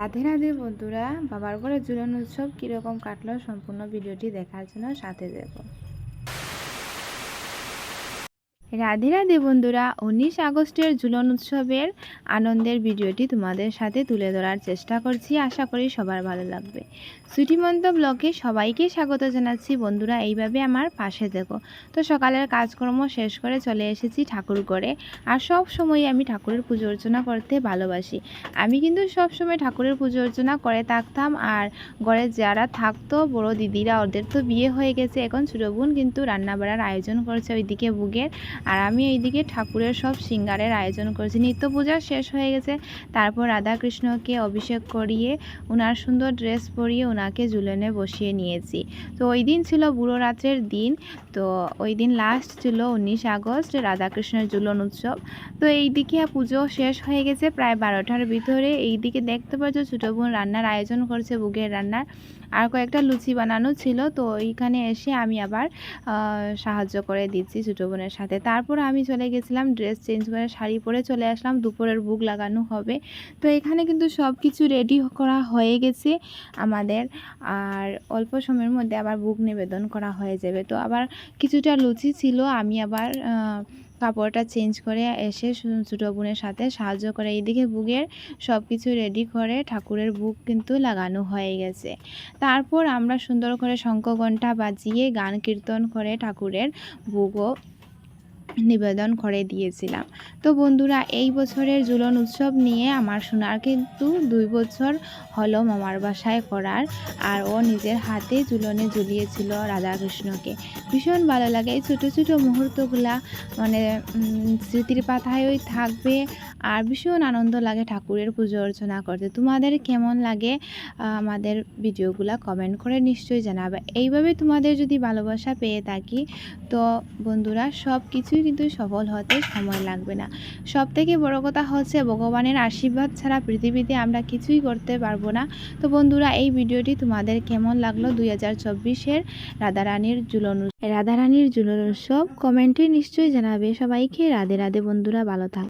রাধে রাধে বন্ধুরা, বাবার ঘরে ঝুলন উৎসব কীরকম কাটলো সম্পূর্ণ ভিডিওটি দেখার জন্য সাথে দেবো রাধে রাধে বন্ধুরা, উনিশ আগস্টের ঝুলন উৎসবের আনন্দের ভিডিওটি তোমাদের সাথে তুলে ধরার চেষ্টা করছি। আশা করি সবার ভালো লাগবে। সুইটিমন্ত ব্লগে সবাইকে স্বাগত জানাচ্ছি। বন্ধুরা, এইভাবে আমার পাশে দেখো। তো সকালের কাজকর্ম শেষ করে চলে এসেছি ঠাকুর ঘরে আর সব সময় আমি ঠাকুরের পুজো অর্চনা করতে ভালোবাসি। আমি কিন্তু সব সময় ঠাকুরের পুজো অর্চনা করে থাকতাম। আর ঘরে যারা থাকতো, বড় দিদিরা, ওদের তো বিয়ে হয়ে গেছে। এখন ছোটো বোন কিন্তু রান্না বাড়ার আয়োজন করছে ওইদিকে বুগের। আর আমি এইদিকে ঠাকুরের সব সিঙ্গারের আয়োজন করেছি। নিত্য পূজা শেষ হয়ে গেছে। তারপর রাধাকৃষ্ণকে অভিষেক করিয়ে ওনার সুন্দর ড্রেস পরিয়ে ওনাকে ঝুলনে বসিয়ে নিয়েছি। তো ওই দিন ছিল বুড়ো রাত্রের দিন। তো ওই দিন লাস্ট ছিল উনিশ আগস্ট, রাধাকৃষ্ণের ঝুলন উৎসব। তো এইদিকে পুজো শেষ হয়ে গেছে প্রায় বারোটার ভিতরে। এইদিকে দেখতে পাচ্ছ ছোটো বোন রান্নার আয়োজন করছে বুগের রান্নার। আর কয়েকটা লুচি বানানো ছিল, তো ওইখানে এসে আমি আবার সাহায্য করে দিচ্ছি ছোটো বোনের সাথে। তারপর আমি চলে গেছিলাম, ড্রেস চেঞ্জ করে শাড়ি পরে চলে আসলাম, দুপুরের বুক লাগানো হবে। তো এখানে কিন্তু সব কিছু রেডি করা হয়ে গেছে আমাদের, আর অল্প সময়ের মধ্যে আবার বুক নিবেদন করা হয়ে যাবে। তো আবার কিছুটা লুচি ছিল, আমি আবার কাপড়টা চেঞ্জ করে এসে ছোটো বোনের সাথে সাহায্য করে। এইদিকে বুকের সব কিছু রেডি করে ঠাকুরের বুক কিন্তু লাগানো হয়ে গেছে। তারপর আমরা সুন্দর করে শঙ্খ ঘণ্টা বাজিয়ে গান কীর্তন করে ঠাকুরের বুকও নিবেদন করে দিয়েছিলাম। তো বন্ধুরা, এই বছরের জুলন উৎসব নিয়ে আমার সোনার কিন্তু দুই বছর হলো মামার বাসায় করার আর ও নিজের হাতে ঝুলনে ঝুলিয়েছিল রাধাকৃষ্ণকে। ভীষণ ভালো লাগে এই ছোটো ছোটো মুহূর্তগুলা মানে স্মৃতির পাতায়ই থাকবে আর ভীষণ আনন্দ লাগে ঠাকুরের পুজো অর্চনা করতে। তোমাদের কেমন লাগে আমাদের ভিডিওগুলো কমেন্ট করে নিশ্চয়ই জানাবে। এইভাবে তোমাদের যদি ভালোবাসা পেয়ে থাকি, তো বন্ধুরা সব কিছুই কিন্তু সফল হতে সময় লাগবে না। সব থেকে বড় কথা হচ্ছে ভগবানের আশীর্বাদ ছাড়া পৃথিবীতে আমরা কিছুই করতে পারব না। তো বন্ধুরা, এই ভিডিওটি তোমাদের কেমন লাগল দুই হাজার চব্বিশের রাধারানীর জুলন রাধারানীর জুলন উৎসব কমেন্টে নিশ্চয়ই জানাবে। সবাইকে রাধে রাধে বন্ধুরা, ভালো থাক।